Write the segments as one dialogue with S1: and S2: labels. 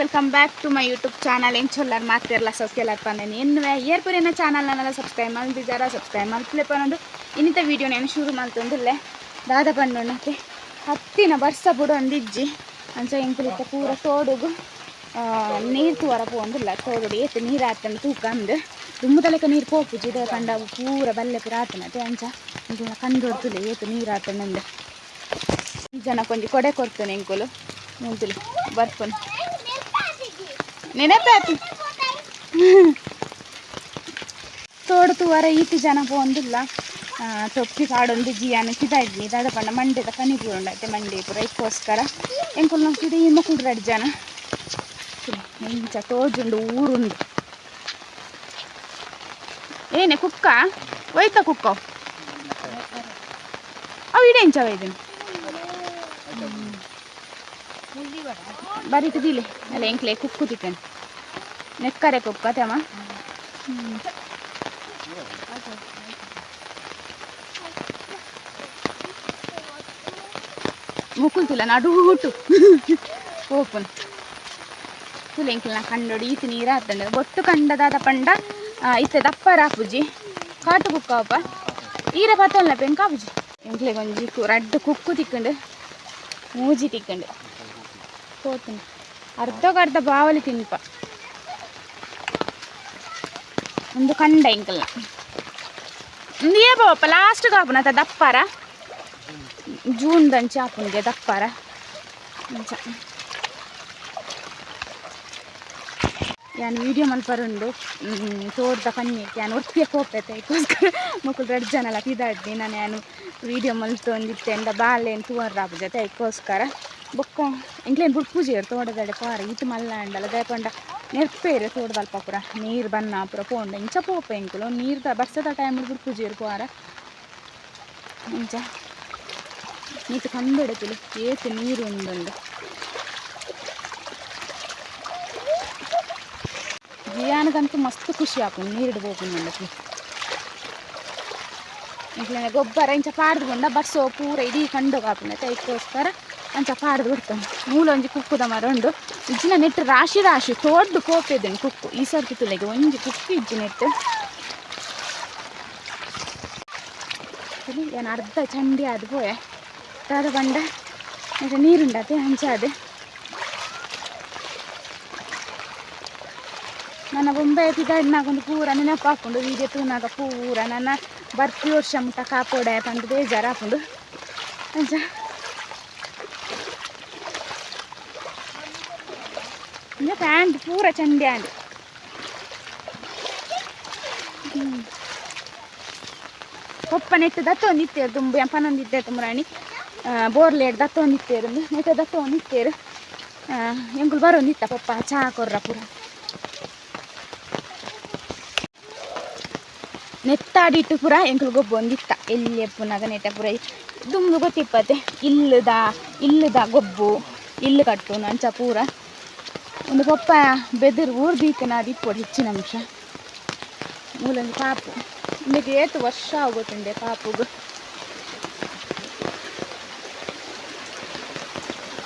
S1: Welcome back to my YouTube channel ಏನು ಚೊಲ್ಲ ಮಾತಿರಲ್ಲ ಸೌಖ್ಯಲ್ಲ ಪಂದೇನೆ ಏನು ಚಾನಲ್ ನನ್ನೆಲ್ಲ ಸಬ್ಸ್ಕ್ರೈಬ್ ಮಾಡ್ತಿದ್ದಾರ? ಸಬ್ಸ್ಕ್ರೈಬ್ ಮಾಡ್ತಿಲ್ಲ ಅನ್ನೋದು ಇನ್ನಿತ ವೀಡಿಯೋ ನಾನು ಶುರು ಮಾಡ್ತಂದಿಲ್ಲೇ. ದಾದ ಪಂಡೋಣಕ್ಕೆ ಹತ್ತಿನ ಬರ್ಸ ಬುಡೊಂದಿಜ್ಜಿ ಅಂಚ ಎಂಕುಲಿತ್ತ ಪೂರ ತೋಡುಗು. ನೀರು ತೂವರ ಪೋಂದಿಲ್ಲ ತೋಡು ಏತು ನೀರು ಆತನ ತೂಕ ಅಂದು. ತಲೆಕ ನೀರು ಪೋಪುಜಿ ಇದ ಕಂಡ ಪೂರ ಬಲ್ಲೆ ಪೂರ ಆತನತೆ ಅಂಚ. ಕಂಡು ಹೊಡ್ತಿಲ್ಲ ಏತು ನೀರು ಆತನಂದು ಜನ ಕೊಂಚ ಕೊಡೆ ಕೊಡ್ತೇನೆ ಎಂಕುಲು. ಮುಂತುಲು ಬರ್ಪನು. ನೆನಪಾತು ತೋಡ್ತು ವರ ಈತಿ ಜನ ಪೋಂದಿಲ್ಲ ತೊಪ್ಪಿ ಕಾಡೊಂದು ಜಿಯಾನ ಕಿದಾಡ್ನಿ ದಾದ ಪಂಡ ಮಂಡ್ಯದ ಕನಿ ಪೂರ ಉಂಡೈತೆ ಮಂಡಿ ಪೂರ ಇದಕ್ಕೋಸ್ಕರ ಎಂಕುಲು ನಾವು ಕಿಡಿ ಮಕ್ಕಳು ಎರಡು ಜನ ಇಂಚ ತೋಜುಂಡು ಊರುಂಡು ಏನೇ ಕುಕ್ಕ ಒಯ್ತ ಕುಕ್ಕ ಅವು ಇಡೆ ಇಂಚ ಬರೀ ದಿಲೆ ಅಲ್ಲ ಎಂಕ್ಲೆ ತಿಕ್ಕನ್ ನೆಕ್ಕರೆ ಕುಕ್ಕ ತಮ್ಮ ಮುಕ್ಕುಲ್ ತುಲ ನಡು ಹುಟ್ಟು ಓಪನ್ ತುಲ ಎಂಕಿಲ್ ನಾ ಕಂಡೋಡಿ ಈತಿ ನೀರು ಹಾತಂಡ ಬೊಟ್ಟು ಕಂಡದಾದ ಪಂಡ ಇತ್ತೆ ದಪ್ಪ ರಾಪುಜಿ ಕಾಟು ಕುಕ್ಕ ಅಪ್ಪ ಈರ ಪತ್ತಲ್ಲ ಪೆಂಕಾಪುಜಿ ಎಂಕ್ಲೆ ಗೊಂಜಿ ರಡ್ಡು ಕುಕ್ಕು ತಿಕ್ಕಂಡು ಮೂಜಿ ತಿಕ್ಕಂಡು పోతుంది అర్ధకర్ధ బావలి తినిప ముందు కండ ఇంకల్న ఉంది ఏ బాబా లాస్ట్ కాపున అత దప్పారా జూన్ దంచి ఆపుంది దప్పారా ಯಾನ್ ವಿಡಿಯೋ ಮಲ್ಪರುಂಡು ತೋಡ್ದ ಕನ್ಯಕ್ಕೆ ಯಾನ್ ಒಟ್ಟಿಗೆ ಹೋಗ್ತೈತೆ ಅದಕ್ಕೋಸ್ಕರ ಮಕ್ಕಳು ಎರಡು ಜನ ಎಲ್ಲ ತಿದಾಡ್ನಿ ನಾನು ಯಾನು ವಿಡಿಯೋ ಮಲ್ತೊಂದಿತ್ತೆ ಅಂದ ಬಾಲೆ ತೂವರ್ ಜೊತೆ ಅದಕ್ಕೋಸ್ಕರ ಬೊಕ್ಕ ಎಂಕ್ಲೇನು ಬುಡ್ ಪೂಜೆ ತೋಡದಡೆ ಪಾರ ಇತ್ತು ಮಲ್ಲ ಅಂಡಲ್ಲ ದಯಪಂಡ ನೆರ್ಪೇರು ತೋಡದಲ್ಪ ಪುರ ನೀರು ಬನ್ನ ಪುರ ಪೋಂಡ ಇಂಚ ಪೋಪ ಎಂಕುಲು ನೀರು ಬರ್ಸದ ಟೈಮಲ್ಲಿ ಬುಡ್ ಪೂಜೆ ಪಾರ ಇಂಚ ನೀತು ಕಂದೆಡತಿಲು ಏತು ನೀರು ಒಂದೊಂದು ಜಿಯಾನಗಂತೂ ಮಸ್ತ್ ಖುಷಿ ಆಪುಂಡು ನೀರಿಡು ಹೋಗುಂಡು ಇಂಕ್ಲೆ ಗೊಬ್ಬರ ಇಂಚ ಪಾಡ್ದು ಬಂಡ ಬರ್ಸೋ ಪೂರ ಇಡೀ ಕಂಡು ಕಾಪುಂಡ ಅದಕ್ಕೋಸ್ಕರ ಅಂಚ ಪಾಡ್ದು ಬಿಡ್ತಾನೆ ಮೂಲ ಒಂಜಿ ಕುಕ್ಕುದ ಮರ ಉಂಡು. ಇಜ್ಜಿನ ನೆಟ್ಟು ರಾಶಿ ರಾಶಿ ತೋಡ್ದು ಕೋಪಿದ್ದೇನೆ ಕುಕ್ಕು. ಈ ಸರ್ತಿ ತುಲೆಗೆ ಒಂಜಿ ಕುಕ್ಕು ಇಜ್ಜಿ ನೆಟ್ಟು. ಏನು ಅರ್ಧ ಚಂಡಿ ಅದು ಪೋಯೆ. ತಾದ ಬಂಡ ಮತ್ತೆ ನೀರುಂಡತೆ ಹಂಚಾದೆ ನನ್ನ ಬೊಂಬೆ ಪಿದಾಡಿನಾಗೊಂದು ಪೂರ ನೆನಪು ಹಾಕೊಂಡು ಹೀಗೆ ತೂನಾಗ ಪೂರ ನನ್ನ ಬರ್ತಿ ವರ್ಷ ಮುಟ್ಟ ಕಾಪೋಡೆ ಪಂಡು ಬೇಜಾರು ಹಾಕೊಂಡು. ಅಂಚ. ಅಂದ್ರೆ ಪ್ಯಾಂಟ್ ಪೂರ ಚಂದ ಆಂಡ್ ಒಪ್ಪ ನೆಟ್ಟು ದತ್ತೋನ್ ಇತ್ತೇರು ದುಂಬು ಎಂಪನೊಂದು ಇದ್ದೆ ತುಮರಾಣಿ. ಬೋರ್ಲೇಡ್ ದತ್ತು ಇತ್ತೇರು ನೆಟ್ಟ ದತ್ತು ಇತ್ತೇರು ಎಂಗುಲ್ ಬರೋ ನಿತ್ತ ಪಪ್ಪ ಚಹಾ ಕೊರ್ರ ಪೂರ. ನೆತ್ತಾಡಿಟ್ಟು ಪೂರ ಎಂಕುಲ್ ಗೊಬ್ಬೊಂದಿತ್ತ ಎಲ್ಲಿ ಪುನಗ ನೆಟ್ಟ ಪೂರ ದುಂಬು ಗೊತ್ತಿಪ್ಪತ್ತೆ. ಇಲ್ಲದ ಇಲ್ಲದ ಗೊಬ್ಬು, ಇಲ್ಲು ಕಟ್ಟು ನಂಚ ಪೂರ. ಒಂದು ಪಪ್ಪ ಬೆದರ್ ಊರ್ ದೀಕನ ದಿಪ್ಪೊಡು ಹೆಚ್ಚಿನ ಅಂಶ. ಮೂಲೊಂದು ಪಾಪು. ನಿಮಗೆ ಏತು ವರ್ಷ ಆಗೋತುಂಡೆ ಪಾಪುಗು.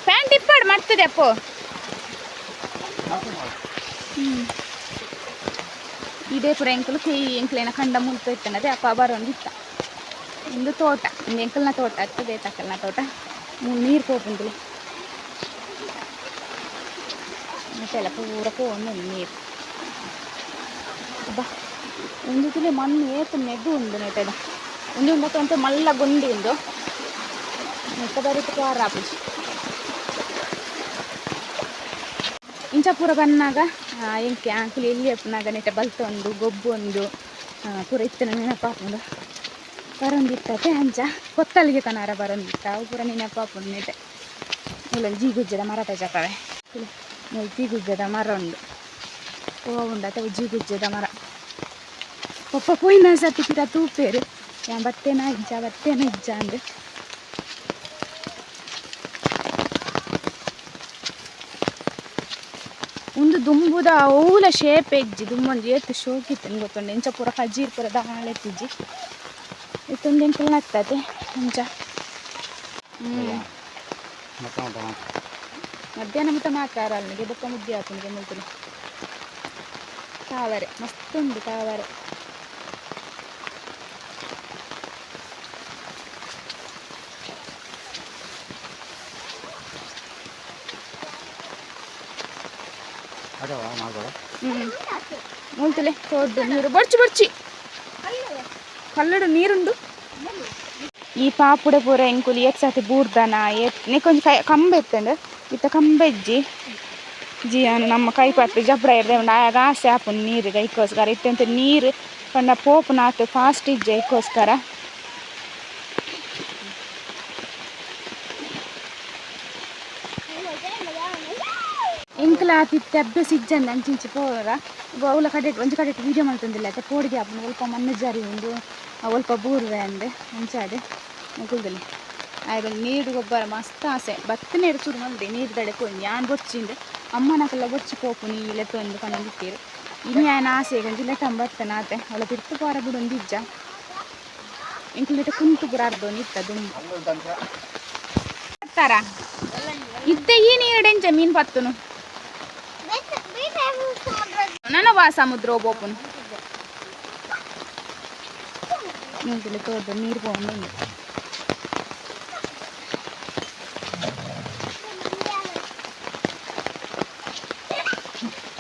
S1: ಪ್ಯಾಂಟ್ ಇಪ್ಪಾಡು ಮಾಡ್ತದೆ ಅಪ್ಪು. ಇದೇ ಪುರ ಎಂಕಲು ಕೈ ಎಂಕಲೇನ ಕಂಡ ಮುಲ್ಪ ಇತ್ತನದೆ ಅಪ್ಪ ಬರೋಂದಿತ್ತ. ಒಂದು ತೋಟ, ಒಂದು ಎಂಕಲ್ನ ತೋಟ ಆಗ್ತದೆ ತಕ್ಕಲ್ನ ತೋಟ. ನೀರು ಪೋಪುಂದು ಮತ್ತೆಲ್ಲ ಪೂರ ಪೋನು ನೀರು. ಬಾ. ಒಂದು ತಿಳಿ ಮಣ್ಣು ಏತ ಮೆದು ಉಂಡು ಒಂದು ಮತ್ತೆ ಅಂತ ಮಲ್ಲ ಗುಂಡಿ ಉಂಡು ನೆಟ್ಟ ಬರೀತು ಪಾರ ಆಪುಜಿ. ಇಂಚ ಪೂರ ಬನ್ನಾಗ ಎಂಕೆ, ಆಂಕುಲು ಎಲ್ಲಿ ಅಪ್ಪನಾಗ ನೆಟ್ಟ ಬಲ್ತೊಂದು ಗೊಬ್ಬು ಒಂದು ಪೂರ ಇತ್ತನ ನೆನಪಾಪುಂಡು. ಬರೊಂದಿತ್ತತೆ ಅಂಚ ಕೊತ್ತಲಿಗೆ ಕನಾರ ಬರೊಂದಿತ್ತ. ಅವು ಪೂರ ನೆನಪಾಪುಂಡು ನೆಟ್ಟೆ. ಇಲ್ಲ ಜೀಗುಜ್ಜದ ಮರ ತಜಕವೆ ಜೀಗುಜ್ಜದ ಮರ ಉಂಡು ಓ ಉಂಡು ಅಥವಾ ಜೀಗುಜ್ಜದ ಮರ ಪಪ್ಪ ಪೋಯಿನ ಸತಿ ಪಿರ ತೂಪೇರು ಯಾ ಬತ್ತೇನ ಇಜ್ಜ ಬತ್ತೇನ ಇಜ್ಜ ಅಂದು ಒಂದು ದುಂಬುದ ಓಲ ಶೇಪ್ ಎಜ್ಜಿ ದುಂಬೊಂದು ಏತು ಶೋಕಿತ್ತು ಗೊತ್ತುಂಡು ಇಂಚ ಪೂರ ಕಜೀರ್ ಪೂರ ದಾಳೆತ್ತಿಜ್ಜಿ ಇತ್ತೊಂದು ಎಂಕಲ್ ನಗ್ತದೆ ಇಂಚ ಹ್ಞೂ ಮಧ್ಯಾಹ್ನ ಮುಟ್ಟ ಮಾತಾರ ಅಲ್ಲಿಗೆ ಬೊಕ್ಕ ಮುದ್ದೆ ಆತನಿಗೆ ಮುಲ್ತುಲೆ ತಾವರೆ ಮಸ್ತುಂಡು ತಾವರೆ
S2: ಅದಾವ ಮಾಡ್ಬೇಡ
S1: ಹ್ಮ್ ಮುಲ್ತುಲೆ ತೋಡ್ದು ನೀರು ಬಡ್ಚಿ ಬಡ್ಚಿ ಕಲ್ಲಡು ನೀರುಂಡು ಈ ಪಾಪುಡೆ ಪೂರ ಎಂಕುಲು ಏತ್ ಸಾತಿ ಬೂರ್ದನ ಇತ್ತ ಕಂಬ ಇಜ್ಜಿ ಜಿಯಾನು ನಮ್ಮ ಕೈ ಪಟ್ಟು ಜಬ್ರ ಇರ್ದೆ ಉಂಡು ಆಗ ಆಸೆ ಆಪುಂಡು ನೀರಿಗೆ ಐಕೋಸ್ಕರ ಇತ್ತೆಂತ ನೀರು, ಪಂಡ ಪೋಪು ನಾತು ಫಾಸ್ಟ್ ಇಜ್ಜೆ ಐಕೋಸ್ಕರ ಎಂಕ್ಲ ಆತಿತ್ತೆ ಅಭ್ಯಾಸ ಇಜ್ಜಂದ ಅಂಚಿಂಚಿ ಪೋರ ಅವಳ ಕಡೆ ಒಂಜಿ ಕಡೆ ವೀಡಿಯೋ ಮಾಡ್ತಂದಿಲ್ಲ ಆಯ್ತಾ, ಪೋಡಿಗೆ ಆಪುಂಡು ಒಲ್ಪ ಮಣ್ಣು ಜಾರಿ ಒಂದು ಒಲ್ಪ ಬೂರ್ವೆ ಅಂದೆ ಅಂಚಾದೆ ಮುಗುಲ್ದಲ್ಲಿ ಆಯ್ತು ನೀರು ಗೊಬ್ಬರ ಮಸ್ತ್ ಆಸೆ ಭತ್ತ ನೀರು ಚೂರು ಮಂದಿ ನೀರು ದಡೆ ಕೊಂದು ಯಾನ್ ಬೊಚ್ಚಿಂದು ಅಮ್ಮನಕ್ಕೆಲ್ಲ ಬೊಚ್ಚಿ ಪೋಪು ನೀಲೆ ತೊಂದು ಕಣ್ಣಂದಿತ್ತೀರು ಇನ್ನು ಯಾನ್ ಆಸೆ ಗೊಂಜಿಲ್ಲ ತಂಬತ್ತನ ಆತೆ ಅವಳ ತಿರ್ತು ಪಾರ ಬಿಡು ಒಂದು ಇಜ್ಜ ಇಂಕ್ಲಿಟ ಕುಂತು ಪುರ ಅರ್ಧ ನಿತ್ತ ದುಂಬು ಬರ್ತಾರ ಇದ್ದೆ ಈ ನೀರೆಂಚ ಮೀನು ಪತ್ತುನು ನನ್ನ ಬಾ ಸಮುದ್ರ ಹೋಗ್ಬೋಪುನು ನೀರು ತೋರ್ದು ನೀರು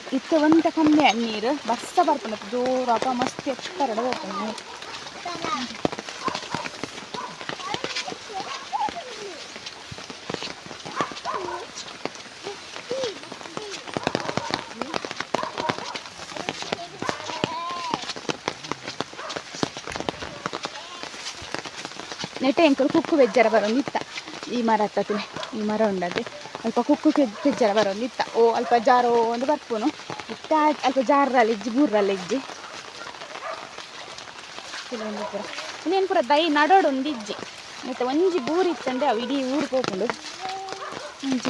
S1: ಹೋಗಿ ಇತ್ತು ಒಂದ ಕಮ್ಮಿ ನೀರು ಬಸ್ಸ ಬರ್ತಾನೆ ಜೋರಾಗ ಮಸ್ತ್ ಎಕ್ಸ್ಟ್ರಾ ಹೋಗ್ತಾನೆ ನೀರು ನೆಟ್ಟೆ ಎಂಕಲು ಕುಕ್ಕು ಬೆಜ್ಜರ ಬರೋಂದಿತ್ತ ಈ ಮರ ಹತ್ತತಿಲೆ ಈ ಮರ ಉಂಡದೆ ಅಲ್ಪ ಕುಕ್ಕು ಕೆಜ್ಜರ ಬರೋದು ಇತ್ತ. ಓ, ಅಲ್ಪ ಜಾರೋ ಒಂದು ಬರ್ಪುನು. ಇತ್ತ ಆಯ್ತ್, ಅಲ್ಪ ಜಾರಲ್ಲಿ ಇಜ್ಜಿ ಬೂರಲ್ಲಿ ಇಜ್ಜಿ. ಕೆಲವೊಂದು ಪೂರ. ಇನ್ನೇನು ಪೂರ ದೈ ನಡೋಡು ಒಂದು ಇಜ್ಜಿ. ಮತ್ತೆ ಒಂಜಿ ಬೂರು ಇತ್ತಂದ್ರೆ ಅವು ಇಡೀ ಊರು ಹೋಗ್ಕೊಂಡು. ಅಂಚ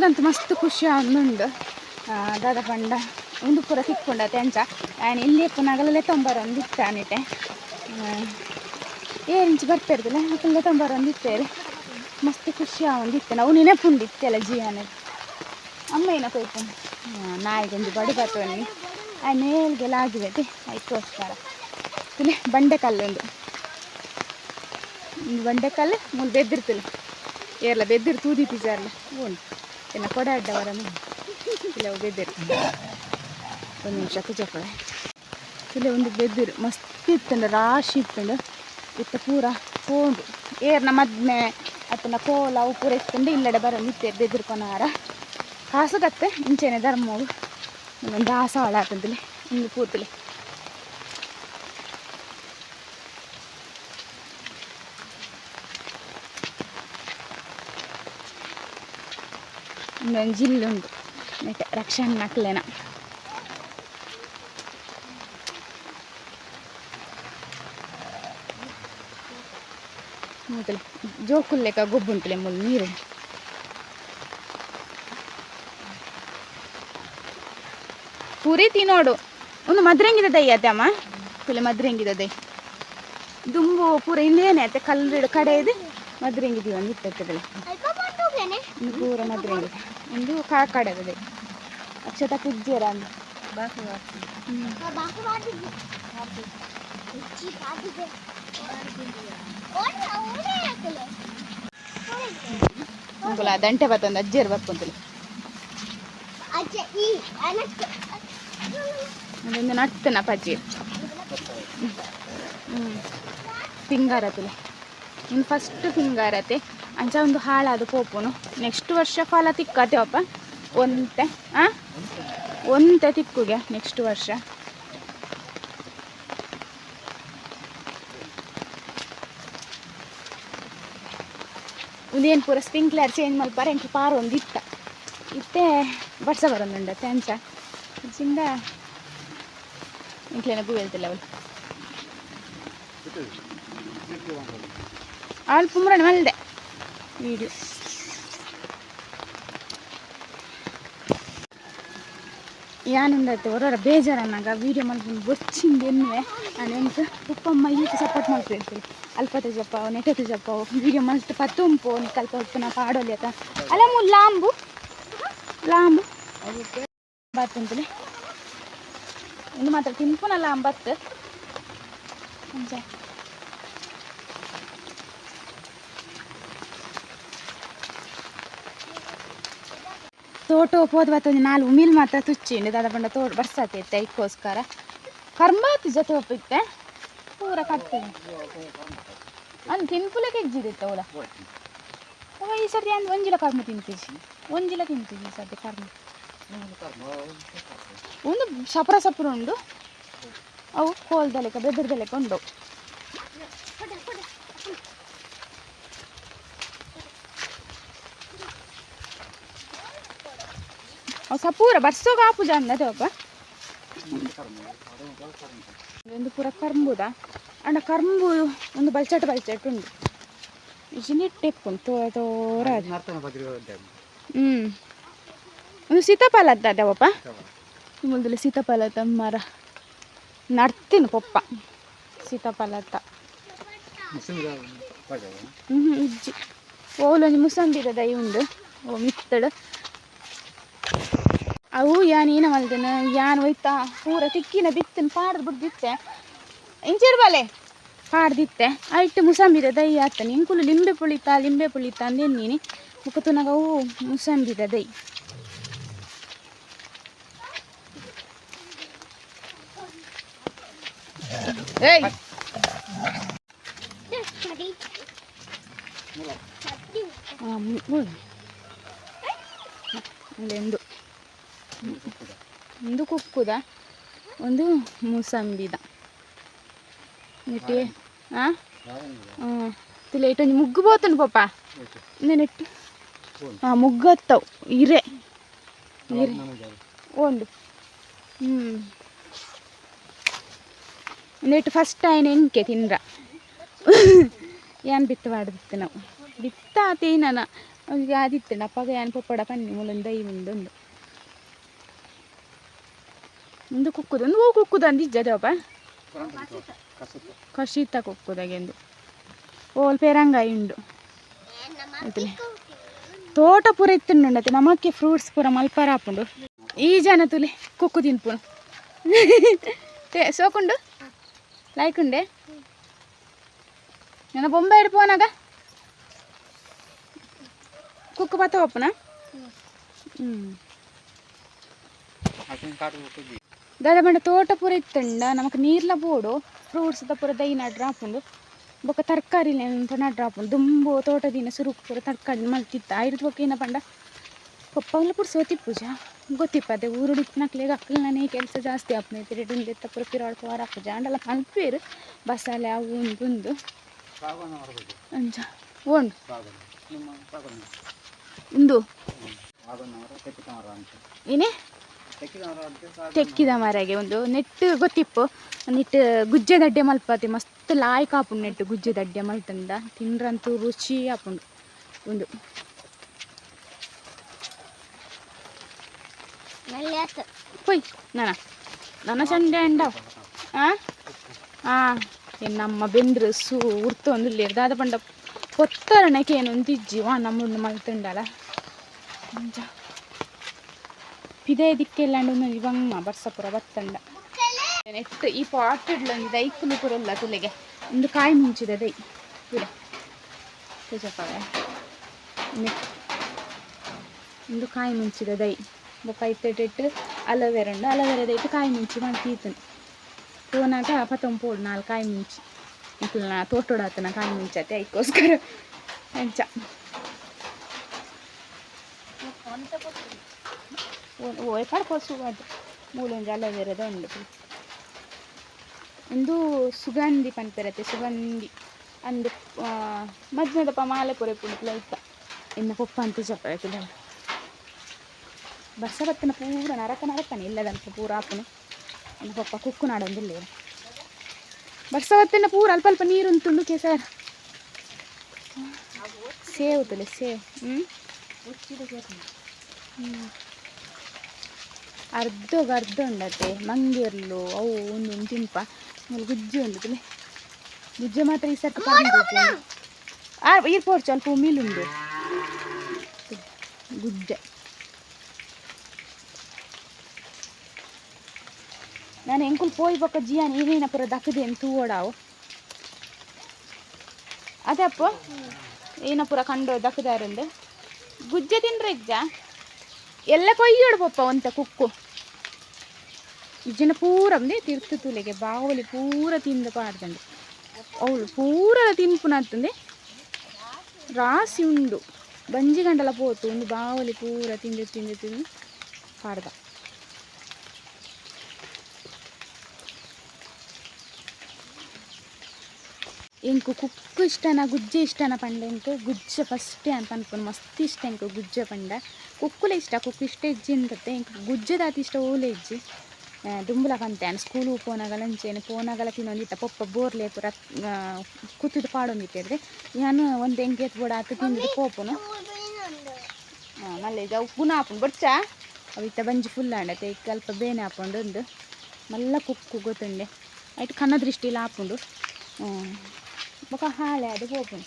S1: ಜಿಯಾನ್ಗಂತೂ ಮಸ್ತ್ ಖುಷಿ ಆಗುಂಡು ದಾದ ಪಂಡ ಉಂದು ಪೂರ ತಿಕ್ಕೊಂಡ ತೆಂಚ. ಆ್ಯಂಡ್ ಇಲ್ಲಿ ಪುನಗಲಲ್ಲೇ ತೊಂಬರ ಒಂದು ಇತ್ತಾನಿಟೆ ಏನಿಂಚು ಬರ್ತಿರ್ದಿಲ್ಲ ಅಪ್ಪಂಗೆ ತೊಂಬರ ಒಂದು ಇತ್ತೇರಿ ಮಸ್ತ್ ಖುಷಿ ಆಗೊಂದಿತ್ತೆ ನಾವು ನೆನಪುಂಡಿತ್ತೆಲ್ಲ ಜೀವನ ಅಮ್ಮ ಏನ ಕೊಯ್ತು ನಾಯಿಗೊಂದು ಬಡಿ ಬರ್ತವನಿ ಆ ಮೇಲ್ಗೆಲ್ಲ ಆಯ್ತು ಅದಕ್ಕೋಸ್ಕರ ಇಲ್ಲಿ ಬಂಡೆಕಲ್ಲೊಂದು. ಬಂಡೆಕಲ್ಲು ಮುಂದೆ ಬೆದ್ದಿರ್ತಿಲ್ಲ ಏರ್ಲ ಬೆದ್ದಿರ್ ತೂದಿ ಪಿಜಾರ್ಲ. ಇನ್ನು ಕೊಡೆ ಅಡ್ಡವರ ಇಲ್ಲ ಅವು ಬೆದ್ದಿರು ಒಂದು ನಿಮಿಷ ಕುಜಪ್ಪಳೆ ಇಲ್ಲ, ಒಂದು ಬೆದ್ದಿರು ಮಸ್ತ್ ಇತ್ತಂಡ, ರಾಶಿ ಇತ್ತಂಡು. ಇತ್ತ ಪೂರ ಪೋಂಡು ಏರ್ನ ಮದ್ಮೆ, ಅತ್ತನ ಕೋಲ ಅವು ಪೂರ ಇತ್ತಂಡು, ಇಲ್ಲಡೆ ಬರೋ ನಿತ್ಯ ಬೆದ್ದಿರು ಕೊನಾರ. ಕಾಸುಗತ್ತೆ ಇಂಚೆನೆ ಧರ್ಮವು. ಒಂದು ದಾಸವಾಳ ಆತಂದಿಲ್ಲ ಒಂದು ಪೂತಲಿ ಇನ್ನೊಂದು ಜಿಲ್ಲುಂಟು ರಕ್ಷಣೆ ನಕ್ಲೆನ ಮೊದಲು ಜೋಕುಲ್ಲೆಕ ಗೊಬ್ಬುಂಟಲೆ ಮುಲ್ ನೀರು ಪೂರಿ ತಿನ್ನೋಡು ಒಂದು ಮದ್ರಂಗಿದ ದೈ ಅಮ್ಮ ಪುಲೆ ಮದ್ರಂಗಿದ ದೈ ದುಂಬು ಪೂರ ಹಿಂದೇನೆ ಅತ್ತೆ ಕಲ್ಲು ಕಡೆ ಇದೆ ಮದ್ರಂಗಿದೀವಿ ಒಂದು ಇರ್ತದೆ ಒಂದು ಪೂರ ಮದ್ರಂಗಿ ಒಂದು ಕಾ ಕಡೆ ಇದೆ ಅಕ್ಷತ ಕುಜ್ಜೇರ ಅಂತ ಅಂಗುಲ ದಂಟೆ ಬತ್ತೊಂದು ಅಜ್ಜೇರು ಬರ್ಕೊಂತಲಿ ಅದೊಂದು ನಟ್ಟನ ಪಜ್ಜಿ ಹ್ಞೂ ಫಿಂಗಾರತಿಲೆ ಇನ್ನು ಫಸ್ಟ್ ಫಿಂಗಾರತೆ ಅಂಚ ಒಂದು ಹಾಳಾದ ಪೋಪುನು. ನೆಕ್ಸ್ಟ್ ವರ್ಷ ಫಲ ತಿಕ್ಕತೇವಪ್ಪ ಒಂತೆ, ಆ? ಒಂತೆ ತಿಕ್ಕುಗೆ ನೆಕ್ಸ್ಟ್ ವರ್ಷ. ಒಂದೇನು ಪೂರ ಸ್ಪ್ರಿಂಕ್ಲರ್ ಚೇಂಜ್ ಮಲ್ಪಾರ ಎಂಟು ಪಾರು ಒಂದು ಇತ್ತ ಇತ್ತೆ ವರ್ಷ ಬರೋದುಂಡ ತೆಂಚ ಚಿಂದ ಇಂಕ್ಲೇನ ಪೂ ಹೇಳ್ತಿಲ್ಲ ಅವಳು. ಅವಳು ಕುಮ್ರಣ್ಣ ಮಲ್ದೆ. ವಿಡಿಯೋ. ಯಾನುಂಡತ್ತೆ ಹೊರ ಬೇಜಾರನ್ನಾಗ ವೀಡಿಯೋ ಮಾಡ್ಕೊಂಡು ಬೊಚ್ಚಿಂದ ಎನ್ನುವೆ. ನಾನು ಎಂತ ಉಪ್ಪಮ್ಮ ಈಗ ಸಪೋರ್ಟ್ ಮಾಡ್ತಿರ್ತೀನಿ ಅಲ್ಪತೆ ಜಪ್ಪ ನೆಟತೆ ಜಪ್ಪ ವೀಡಿಯೋ ಮಲ್ತು ಪತ್ತುಂಪು ಕಲ್ಪ ಉಪ್ಪು ನಾ ಪಾಡೋಲಿ ಆತ ಅಲ್ಲ ಮು, ಲಾಂಬು. ಲಾಂಬು. ಬತ್ತಂತಲೇ ಇನ್ನು ಮಾತ್ರ ತಿನ್ಪುನ ಅಂಬತ್ತು ಬತ್ತು ತೋಟ ಹೋದ್ ಒಂದು ನಾಲ್ಕು ಮಿಲ್ ಮಾತ್ರ ತುಚ್ಚಿಂಡು ದಾದ ಬಂಡ ತೋಟ ಬರ್ಸತ್ತೆ ಇದಕ್ಕೋಸ್ಕರ ಕರ್ಮಾತಿ ಜೊತೆ ಒಪ್ಪಿತ್ತೆ ಪೂರ ಕಟ್ತೀನಿ ಅಂದ್ ತಿನ್ಪುಲೆ ಕೆಜ್ಜಿದಿತ್ತು ಅವಳ ಓ, ಈ ಸರ್ತಿ ಅಂದ್ ಒಂಜಿಲ ಕರ್ಮ ತಿಂತೀವಿ ಒಂಜಿಲ ತಿಂತೀವಿ ಈ ಸರ್ತಿ ಕರ್ಮ. ಒಂದು ಸಪರ ಸಪರ ಉಂಡು. ಅವು ಕೋಲ್ದಲೆಕ, ಬೆದರ್ದಲೆಕ ಉಂಡು. ಅವು ಸಪೂರ ಬರ್ಸೋಗ ಆಪುಜ ಜಾಂದ ಒಬ್ಬ ಒಂದು ಪೂರ ಕರ್ಂಬುದ. ಅಂಡ ಕರ್ಂಬು ಒಂದು ಬಲ್ಚಟ್ ಬಲ್ಚಟ್ ಉಂಡು ಇಜಿನಿಟ್ಟೆಪ್ಪು ಉಂಟು ತೋರ ಹ್ಞೂ ಒಂದು ಸೀತಾಫಲ ಅದ ದೇವಪ್ಪ ಮೊದಲು ಸೀತಾಫಲ ಮರ ನಡ್ತೀನಿ ಪಪ್ಪ. ಸೀತಾಫಲ
S2: ಅತ್ತ
S1: ಹ್ಞೂ ಇಜ್ಜಿ. ಓಲೊಂದು ಮುಸಂಬಿದ ದೈ ಉಂಡು. ಓ ಮಿತ್ತಡು ಅವು ಯಾನ್ ಏನ ಮಲ್ದನ ಯಾನ್ ಒಯ್ತಾ ಪೂರ ತಿಕ್ಕಿನ ಬಿತ್ತನ ಪಾಡ್ದು ಬಿಡ್ದಿತ್ತೆ. ಇಂಚಿರ್ಬಾಲೆ ಪಾಡ್ದಿತ್ತೆ. ಐಟ್ ಮುಸಂಬಿದ ದೈ ಆತನಿ ಇಂಕುಲು ಲಿಂಬೆ ಪುಳಿತಾ ಲಿಂಬೆ ಪುಳಿತಾ ಅಂದೇನಿ ಮುಖತುನಗ ಅವು ಮುಸಂಬಿದ ದೈ ಏಯ್! ಮುಳ್ಳು. ಅಲ್ಲೊಂದು. ಒಂದು ಕುಕ್ಕುದ, ಒಂದು ಮೂಸಂಬಿದ. ನೆಟ್ಟಿ ಹಾಂ ಲೇಟ್ ಒಂದು ಮುಗ್ಗು ಬೋತನು ಪಾಪ? ನೆಟ್ಟು. ಹಾಂ ಮುಗ್ಗತ್ತವು, ಇರೆ. ಇರೆ. ಒಂದು. ಹ್ಞೂ ನೆಟ್ಟು ಫಸ್ಟ್ ಟೈನ್ ಎಂಕೆ ತಿಂದ್ರ. ಏನು ಬಿತ್ತು ಮಾಡಿಬಿತ್ತು ನಾವು? ಬಿತ್ತಾತೇನ ಅದಿತ್ತೆ ನಪ್ಪಾಗ ಏನು ಪಪ್ಪಡ ಪನ್ನಿ ಮೂಲೊಂದು ಐ ಮುಂದೊಂದು ಒಂದು ಕುಕ್ಕುದು ಒಂದು ಹೂ ಕುಕ್ಕುದು ಅಂದಿಜ್ಜದಪ್ಪ ಕಷಿತ ಕುಕ್ಕುದಾಗೆಂದು ಓಲ್ ಪೇರಂಗಾಯಿ ಉಂಡು. ಆಯ್ತಲೆ. ತೋಟ ಪೂರ ಇತ್ತುಂಡತ್ತೆ ನಮಕ್ಕೆ ಫ್ರೂಟ್ಸ್ ಪೂರ ಮಲ್ಪರ ಹಾಪುಂಡು ಈ ಜನ ತುಲೆ ಕುಕ್ಕು ತಿನ್ಪುನು ತೇ ಸೋಕುಂಡು? ಲೈಕ್ ಉಂಡೆ? ನನ್ನ ಬೊಂಬೆ ಹಿಡ್ಪೋನಾಗ ಕುಕ್ಕು ಬತ್ತ ಒಪ್ಪನ ಹ್ಞೂ ದಾದ ಬಂಡ ತೋಟ ಪೂರ ಇತ್ತಂಡ ನಮಕ್ ನೀರ್ಲ ಬೋಡು ಫ್ರೂಟ್ಸ್ ದ ಪೂರ ದೈ ನಡ್ರ ಹಾಪುಂಡು ಬೊಕ್ಕ ತರಕಾರಿ ನಡ್ರ ಹಾಪುಂಡು ದುಂಬು ತೋಟದಿನ ಸುರುಕು ಪೂರ ತರಕಾರಿ ಮಲ್ತಿತ್ತ. ಐದು ಬೊಕ್ಕ ಏನ ಪಂಡ? ಪಪ್ಪಂಗ್ಲ ಪೂರ ಸೋತಿ ಪೂಜ? ಗೊತ್ತಿಪ್ಪ ಅದೇ ಊರು ನಕ್ಲೆಗೆ ಅಕ್ಕಲ್ನೇ ಕೆಲಸ ಜಾಸ್ತಿ ಆಪ್ನೈತಿ ರೆಡಿಂದ ಎತ್ತ ಪೂರ ಪಿರಾಡ್ ಪವಾರ ಪೂಜ ಅಂಡಲ್ಲ ಕಲ್ಪೇರು ಬಸಾಲೆ ಅವು ಒಂದು ಒಂದು ಅಂಜ. ಓಂಡು. ಇಂದು? ಏನೇ? ತೆಕ್ಕಿದ ಮರಗೆ ಒಂದು ನೆಟ್ಟು ಗೊತ್ತಿಪ್ಪು? ನೆಟ್ಟು ಗುಜ್ಜೆದಡ್ಡೆ ಮಲ್ಪತಿ ಮಸ್ತ್ ಲಾಯ್ ಆಪುಂಡು ನೆಟ್ಟು ಗುಜ್ಜೆದಡ್ಡೆ ಮಲ್ತಂದ. ತಿಂಡ್ರಂತೂ ರುಚಿ ಆಪುಂಡು ಒಂದು. ಹೊಯ್ ನನ? ನನ್ನ ಸಂಡೆ ಅಂಡ? ಹಾಂ ನಮ್ಮ ಬೆಂದ್ರು ಸೂ ಉರ್ತೊಂದು ದಾದ ಪಂಡ ಕೊತ್ತರಣಕ್ಕೆ ಏನು ವಾ ನಮ್ಮ ಮಲ್ತಂಡಲ್ಲ ಒಂದು ಇವಂಗ ಬರ್ಸಪುರ ಬತ್ತಂಡ ನೆಟ್ಟು ಈ ಪಾಟ್ ಒಂದು ದೈಕುಲು ಪುರಲ್ಲ ತುಲೆಗೆ ಒಂದು ಕಾಯಿ ಮುಂಚಿದ ದೈ ತುಲೆ ತೇಜಪ್ಪಾವೆ ಒಂದು ಕಾಯಿ ಮುಂಚಿದ ದೈ ಬೊಕ್ಕ ಇತ್ತಿಟ್ಟು ಅಲೋವೆರ ಉಂಡು ಅಲೋವೆರ ದೈಟ್ ಕಾಯಿ ಮುಂಚಿ ಮಾಡಿ ತೀತನು ಪೋನಾಗ ಪತ್ತೊಂಪೋಡು ನಾಲ್ಕು ಕಾಯಿ ಮುಂಚಿ. ನಾ ತೋಟೋಡಾತನ ಕಾಯಿ ಮುಂಚತೆ ಅದಕ್ಕೋಸ್ಕರ. ಹೆಂಚ ಓಯ್ ಪಡ್ಕೋಸು ಅದು. ಮೂಲೊಂದು ಅಲೋವೆರದ ಉಂಡು ಒಂದು ಸುಗಂಧಿ ಪಂಪೆರತೆ ಸುಗಂಧಿ. ಅಂದು ಮಜ್ನದಪ್ಪ ಮಾಲೆ ಪೊರೆ ಪುಂಡ್ಲ ಇತ್ತ ಇನ್ನು ಪಪ್ಪ ಅಂತ ಚಪ್ಪ ಬರ್ಸ ಬತ್ತನ ಪೂರ ನರಕ ನರಕನೆ ಇಲ್ಲದಂತ ಪೂರ ಆಪುನು ಇನ್ನು ಪಪ್ಪ ಕುಕ್ಕು ನಾಡೊಂದಿಲ್ಲ ಬರ್ಸ ಬತ್ತನ ಪೂರ ಅಲ್ಪ ಅಲ್ಪ ನೀರು ಉಂಟುಂಡು ಕೇಸರ್. ಸೇವ್ ತುಲೆ ಸೇವ್. ಹ್ಞೂ ಅರ್ಧಗ ಅರ್ಧ ಉಂಡತೆ ಮಂಗಿರ್ಲು ಅವು ಒಂದು ಒಂದು ತಿನ್ಪ. ಆಮೇಲೆ ಗುಜ್ಜೆ ಉಂಡು ತುಲೆ ಮಾತ್ರ ಈ ಸರ್ಕ ಆ ಇರ್ಪೋಡು ಸ್ವಲ್ಪ ಗುಜ್ಜೆ. ನಾನು ಎಂಕುಲ್ ಪೋಯಿ ಬೊಕ್ಕ ಜಿಯಾನ್ ಏನೇನ ಪುರ ದಕ್ಕದೆ ಅಂತ ಓಡಾವು ಅದೇ ಅಪ್ಪ ಏನ ಪುರ ಕಂಡು ದಕ್ಕದಾರಂದು ಗುಜ್ಜೆ ತಿನ್ರಿ ಇಜ್ಜ ಎಲ್ಲ ಕೊಯ್ಯೋಡು ಪಪ್ಪ ಒಂತ ಕುಕ್ಕು ಇಜ್ಜನ ಪೂರ ಅಂದೆ ತಿರ್ತು ತುಲೆಗೆ ಬಾವಲಿ ಪೂರ ತಿಂದು ಪಾಡ್ದಂಡು ಅವಳು ಪೂರ ತಿನ್ಪುನತ್ತಂದೆ ರಾಸಿ ಉಂಡು ಬಂಜಿ ಗಂಟಲ ಪೋತು ಒಂದು ಬಾವಲಿ ಪೂರ ತಿಂದು ತಿಂದು ತಿಂದು ಪಾಡ್ದ ಎಂಕು ಕುಕ್ಕು ಇಷ್ಟನ ಗುಜ್ಜೆ ಇಷ್ಟನ పండు ಎಂಕು ಗುಜ್ಜೆ ఫస్ట్ అంత అనుకుని. ಮಸ್ತ್ ಇಷ್ಟ ಎಂಕು ಗುಜ್ಜೆ ಪಂಡ ಕುಕ್ಕುಲೆ ಇಷ್ಟ ಕುಕ್ಕು ಇಷ್ಟ ಇಜ್ಜಿ ಅಂತತ್ತೆ ದಾತಿ ಇಷ್ಟ ಓಲೆ ಇಜ್ಜಿ ದುಂಬುಲ ಕಂತೆ ಸ್ಕೂಲು ಪೋನಾಗಲ ಅಂಚೇನು ಪೋನಾಗಲ ತಿನ್ನೊಂದಿತ್ತ ಪೊಪ್ಪ ಬೋರ್ಲೆ ಪುರ ಕುತ್ತಿದ್ದು ಪಾಡೊಂದಿಟ್ಟಿದ್ರೆ ನಾನು ಒಂದು ಎಂಗೆ ಬೋಡ ಆತು ತಿಂದಿದ್ದು ಪೋಪುನು ಮಲ್ಲೆ ಇದು ಪುನಃ ಹಾಪುಂಡು ಬಡ್ಚಾ ಅವಿತ್ತ ಬಂಜಿ ಫುಲ್ ಆಂಡತೆ ಈಗ ಸ್ವಲ್ಪ ಬೇನೆ ಹಾಕೊಂಡು ಒಂದು ಮಲ್ಲ ಕುಕ್ಕು ಗೊತ್ತುಂಡೆ ಆಯ್ತು ಕಣ್ಣ ದೃಷ್ಟಿಲ ಹಾಪುಂಡು ಬೊಕ ಹಾಳೆ ಅದು ಪೋಪುಂಡು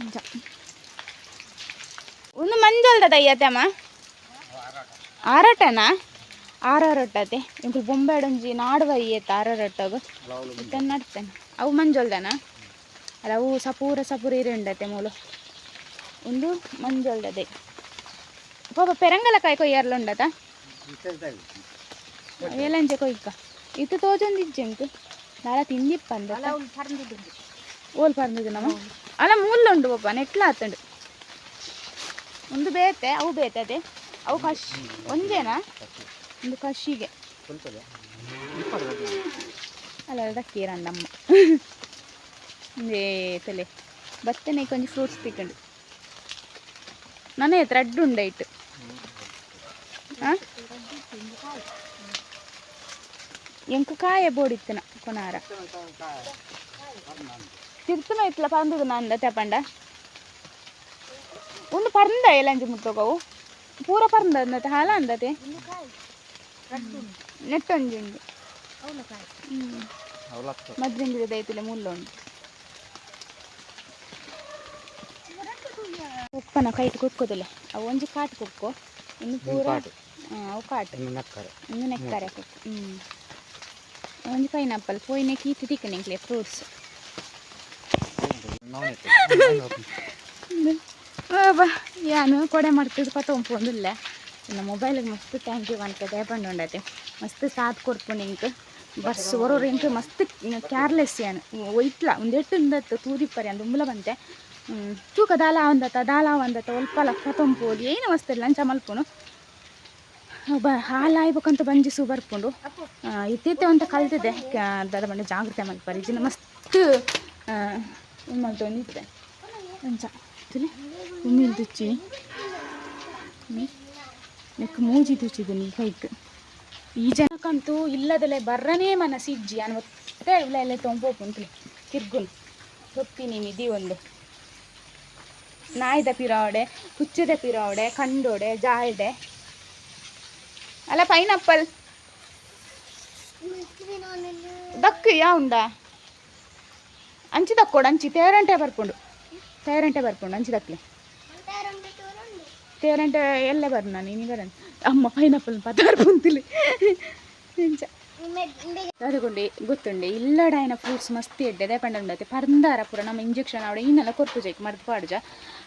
S1: ಅಂಚ ಒಂದು ಮಂಜಲ್ದ ಅಯ್ಯತ್ತಮ್ಮ ಆರಟನಾ ಆರಾರೊಟ್ಟತೆ ಇಂಕು ಬೊಂಬೆಡೊಂಜಿ ನಾಡುವ ಏತ ಆರಾರೊಟ್ಟಾಗ ಇತ್ತನ್ನು ನಡ್ತೇನೆ ಅವು ಮಂಜೊಲ್ದನ ಅಲ್ಲ ಅವು ಸಪೂರ ಸಪೂರ ಇರುಂಡತೆ ಮೂಲು ಒಂದು ಮಂಜೊಲ್ದದೆ ಪಾಪ ಪೆರಂಗಲ ಕಾಯಿ ಕೊಯ್ಯರ್ಲ ಉಂಡತ ಏಲಂಚೆ ಕೊಯ್ಕ ಇದು ತೋಜೊಂದು ಇಜ್ಜೆಂಕು ನಾಳ ತಿಂದಿಪ್ಪ ಅಂದ ಪರ್ಂದಿದ್ದು ನಮ್ಮ. ಅಲ್ಲ ಮುಳ್ಳುಂಡು ಪಾಪ, ನೆಟ್ಲ ಆತಂಡು ಒಂದು ಬೇತೆ, ಅವು ಬೇತದೆ ಅವು ಕಷಿ ಒಂದೇನಾ? ಒಂದು ಕಶಿಗೆ. ಅಲ್ಲ ದಕ್ಕೀರಣ್ಣಮ್ಮ ಒಂದೇ ತಲೆ. ಬತ್ತನೆ ಕೊಂಚ ಫ್ರೂಟ್ಸ್ ತಿಕ್ಕಂಡು. ನನಗೆ ಹತ್ರ ಉಂಡೈಟ್ ಹಾಂ ಎಂಕ ಕಾಯ ಬೋಡಿತ್ತನ ಕೊನಾರ. ಪಂದದು ನಂದ ತೆಪಂಡ ಒಂದು ಪರ್ಂದ ಎಲ್ಲಂಜಿ ಮುಟ್ಟೋಗವು ಪೂರ ಪರ್ಂದ ಅಂದತೆ ಹಾಲ ಅಂದತೆ ನೆಟ್ಟೊಂಜಿ ಉಂಡು ಮದ್ರಿಂಗಿದ ದೈತಿಲೆ ಮುಲ್ಲ ಉಂಡು ಉಪ್ಪನ ಕೈಟ್ ಕುಕ್ಕೋದಿಲ್ಲ ಅವು ಒಂಜಿ ಕಾಟ್ ಕುಕ್ಕೋ ಇನ್ನು ಪೂರ ಅವು ಕಾಟ್. ಇನ್ನು ನೆಕ್ಕರೆ. ಕುಕ್ಕು ಹ್ಞೂ ಒಂಜಿ ಪೈನಾಪಲ್ ಪೋಯಿನೆ ಕೀತಿ ತಿಕ್ಕನಿಂಕ್ಲೆ ಫ್ರೂಟ್ಸ್ ಯಾನು ಕೊಡೆ ಮಾಡ್ತಿದ್ದು ಪತ ಉಂಪೊಂದಿಲ್ಲ ಇನ್ನು ಮೊಬೈಲಿಗೆ ಮಸ್ತ್ ಥ್ಯಾಂಕ್ ಯು ದಯಪಂಡು ಉಂಡತೆ. ಮಸ್ತ್ ಸಾಥ್ ಕೊಡ್ಪುಂಡು ಇಂಕ್ ಬಸ್ ಒರೋರು ಇಂಕ್ ಮಸ್ತ್ ಕೇರ್ಲೆಸ್ ಏನು ಒಯ್ತ್ಲ, ಒಂದೆಟ್ಟು ಇಂದತ್ತು ತೂದಿಪ್ಪರಿ ಅಂದು ಉಂಬಲ ಬಂತೆ. ತೂಕ ದಾಲ ಒಂದತ್ತ ದಾಲ ಒಂದತ್ತ ಒಲ್ಪಲ ಕತೊಂಪೋದು ಏನು ಮಸ್ತ್ ಲಂಚ ಮಲ್ಪುನು. ಬ ಹಾಲಾಯ್ಬೇಕಂತ ಬಂಜಿಸು ಬರ್ಕೊಂಡು ಇತ್ತಿತ್ತೆ ಅಂತ ಕಲ್ತಿದ್ದೆ. ದಾದ ಬಂದು ಜಾಗ್ರತೆ ಮಲ್ಪರಿ ಜಿನ ಮಸ್ತ್ ಮಾಡ್ತೊಂದಿದ್ದೆ ಅಂಚ ತಿಳಿ ಉಮ್ಮಿಲ್ ತುಚ್ಚಿನಿ ನೆಕ್ ಮೂಜಿ ತುಚ್ಚಿದ್ದೀನಿ ಕೈಕ್ ಈ ಜನಕ್ಕಂತೂ ಇಲ್ಲದಲ್ಲೇ ಬರ್ರನೇ ಮನಸ್ಸಿಜ್ಜಿ ಅನ್ ಒತ್ತೆ ಇಲ್ಲ ಎಲ್ಲ ತೊಂಬೋಪುಂತ್ಲಿ ತಿರ್ಗುನ್ ಗೊತ್ತೀನಿ ನಿಧಿ ಒಂದು ನಾಯ್ದ ಪಿರಾವಡೆ ಹುಚ್ಚದ ಪಿರಾವಡೆ ಕಂಡೋಡೆ ಜಾಳ್ಡೆ ಅಲ್ಲ ಪೈನಾಪಲ್ ದಕ್ಕ ಯಾ ಅಂಚಿ ದಕ್ಕೋಡು ಅಂಚಿ ತೇರಂಟೆ ಬರ್ಕೊಂಡು. ತೇರಂಟೆ ಬರ್ಕೊಂಡು ಅಂಚಿ ದಕ್ಲೆ ತೇರಂಟೆ ಎಲ್ಲೇ ಬರ್ನ ನೀನು ಬರ ಅಮ್ಮ ಪೈನಾಪಲ್ ಪದಾರ್ ಬಂತಿಲಿ ಇಂಚ ಅದುಕೊಂಡೆ ಗೊತ್ತುಂಡೆ ಇಲ್ಲಡಾಯಿನ ಫ್ರೂಟ್ಸ್ ಮಸ್ತ್ ಎಡ್ಡೆ, ದೇಪಂಡ ಉಂಡತೆ ಪರ್ಂದಾರ ಪೂರ ನಮ್ಮ ಇಂಜೆಕ್ಷನ್ ಅವಡೆ, ಇನ್ನೆಲ್ಲ ಕೊರ್ಪು ಜೈಕ್ ಮರ್ದು ಪಾಡ್ಜ.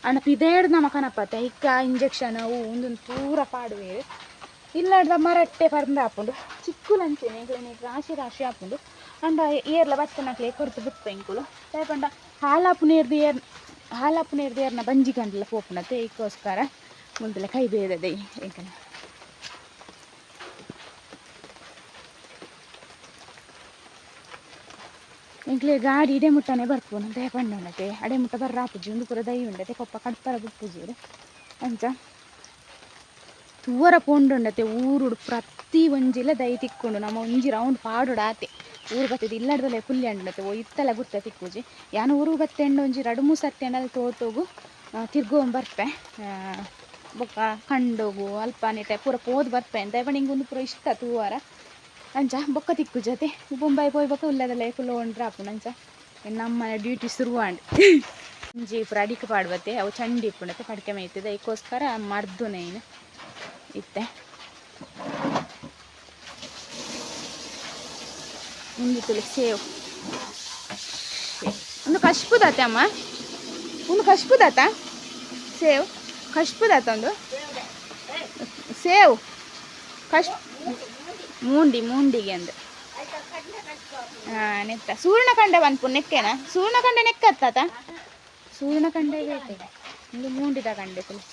S1: ಅಣ್ಣ ಪಿದೇಡ್ ನಮ್ಮ ಕನಪತ್ತ ಇಕ್ಕ ಇಂಜೆಕ್ಷನ್ ಅವು ಒಂದೊಂದು ಪೂರ ಪಾಡುವೆ. ಇಲ್ಲಡ್ದ ಮರಟ್ಟೆ ಪರ್ಂದ ಹಾಕೊಂಡು ಚಿಕ್ಕುಲಂಚೆನೆ ಇಂಕ್ಲೆನೆ ರಾಶಿ ರಾಶಿ ಹಾಕೊಂಡು ಅಂಡ ಏರ್ಲ ಬತ್ತನಕ್ಲೆ ಕೊರ್ತು ಬಿತ್ತ ಇಂಕುಲು ದೇಪಂಡ ಹಾಲಾಪು ನೇರ್ದು ಏರ್ ಹಾಲಾಪು ನೇರ್ದು ಏರ್ನ ಬಂಜಿ ಗಂಟಲ ಪೋಪುನತೆ ಈಗೋಸ್ಕರ ಮುಂದೆಲ್ಲ ಕೈ ಬೇದದೆ ಏಕನ ಎಂಕ್ಲೆ ಗಾಡಿ ಇಡೆ ಮುಟ್ಟನೆ ಬರ್ಪುನು ಅಂತ ಪಂಡನತೆ ಅಡೆ ಮುಟ್ಟ ಬರ್ರ ಆಪುಜಿ ಒಂದು ಪೂರ ದೈ ಉಂಡತೆ ಪಪ್ಪ ಕಡ್ಪರ ಬುಪ್ಪುಜೀರು ಅಂಚ ತೂವರ ಪೋಂಡುಂಡತೆ ಊರುಡು ಪ್ರತಿ ಒಂಜಿಲ ದೈ ತಿಕ್ಕೊಂಡು, ನಮ್ಮ ಒಂಜಿ ರೌಂಡ್ ಪಾಡುಡು ಆತೆ ಊರು ಬತ್ತಿದ್ದು ಇಲ್ಲಡ್ದಲೆ ಪುಲ್ಲಿ ಬತ್ತೆ ಓ ಇತ್ತಲ್ಲ ಗುರ್ತ ತಿಕ್ಕುಜಿ. ಯಾನು ಊರು ಬತ್ತೆ ಹಣ್ಣು ಒಂಜಿ ರಡು ಮೂರು ಸರ್ತಿ ಹಣ್ಣಲ್ಲಿ ತೋತೋಗು ತಿರ್ಗೋನ್ ಬರ್ಪೆ. ಬೊಕ್ಕ ಕಂಡೋಗು ಅಲ್ಪಾನಿತೆ ಪೂರ ಪೋದು ಬರ್ಪೆ ಅಂತ. ಬಣ್ಣ ಪೂರ ಇಷ್ಟ ತೂವಾರ ಅಂಚ, ಬೊಕ್ಕ ತಿಕ್ಕು ಜೊತೆ. ಬೊಂಬಾಯಿ ಪೋಯ್ ಬೊಕ್ಕ ಉಲ್ಲದಲ್ಲ ಕುಲ್ಲ ಒಂಡ್ರ ಆಪುಂಡು ಅಂಚ. ನಮ್ಮನೆ ಡ್ಯೂಟಿ ಶುರುವಾಂಡ್. ಇಂಜಿ ಪೂರ ಅಡಿಕೆ ಪಾಡ್ಬತ್ತೆ ಅವು ಚಂಡಿ ಇಪ್ಪುಣತ್ತೆ ಪಡಿಕೆ ಮೇಯ್ತಿದೆ. ಅದಕ್ಕೋಸ್ಕರ ಮರ್ದು ನೇನು ಇತ್ತೆ. ಒಂದು ತುಳಿ ಸೇವ್. ಒಂದು ಕಶ್ಪುದಾತೆ ಅಮ್ಮ. ಒಂದು ಕಷ್ಪುದಾತ ಸೇವ್. ಕಷ್ಪುದಾತ ಒಂದು. ಸೇವ್. ಕಷ್ ಮೂಂಡಿ, ಮೂಂಡಿಗೆ ಅಂದು. ಹಾಂ, ನೆತ್ತ. ಸೂರ್ಣಕಂಡ ಬಂದ್ಪು ಸೂರ್ಣ ಸೂರ್ಣಕಂಡ ನೆಕ್ಕತ್ತಾತ ಸೂರ್ಣಕಂಡ ಬೇಕು ಒಂದು ಮೂಂಡಿ ತಗೊಂಡೆ ತುಳಿ